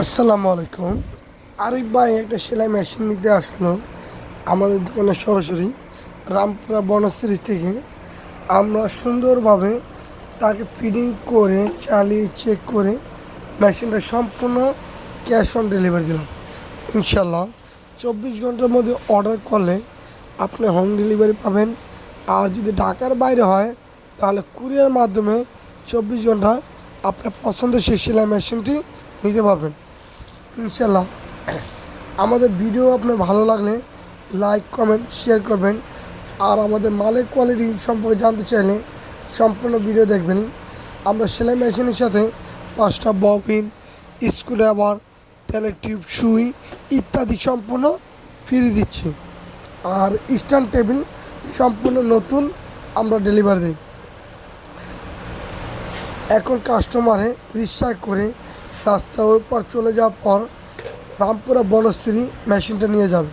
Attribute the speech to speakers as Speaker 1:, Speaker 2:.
Speaker 1: আসসালামু আলাইকুম। আরিফ ভাই একটা সেলাই মেশিন নিতে আসলো আমাদের দোকানে সরাসরি, রামপুরা বনশ্রী থেকে। আমরা সুন্দরভাবে তাকে ফিডিং করে, চালিয়ে চেক করে মেশিনটা সম্পূর্ণ ক্যাশ অন ডেলিভারি দিলাম। ইনশাল্লাহ চব্বিশ ঘণ্টার মধ্যে অর্ডার করলে আপনি হোম ডেলিভারি পাবেন। আর যদি ঢাকার বাইরে হয়, তাহলে কুরিয়ার মাধ্যমে চব্বিশ ঘণ্টা আপনার পছন্দের সেই সেলাই মেশিনটি নিতে পারবেন। ইনশাল্লাহ আমাদের ভিডিও আপনার ভালো লাগলে লাইক কমেন্ট শেয়ার করবেন। আর আমাদের মালের কোয়ালিটি সম্পর্কে জানতে চাইলে সম্পূর্ণ ভিডিও দেখবেন। আমরা সেলাই মেশিনের সাথে পাঁচটা ববিন স্ক্রুড্রাইভার তেলের টিউব সুই ইত্যাদি সম্পূর্ণ ফ্রি দিচ্ছি। আর স্ট্যান্ড টেবিল সম্পূর্ণ নতুন আমরা ডেলিভারি দিই। এখন কাস্টমারে রিক্সায় করে রাস্তা ওই পর চলে যাওয়ার পর রামপুরা বনশ্রী মেশিনটা নিয়ে যাবে।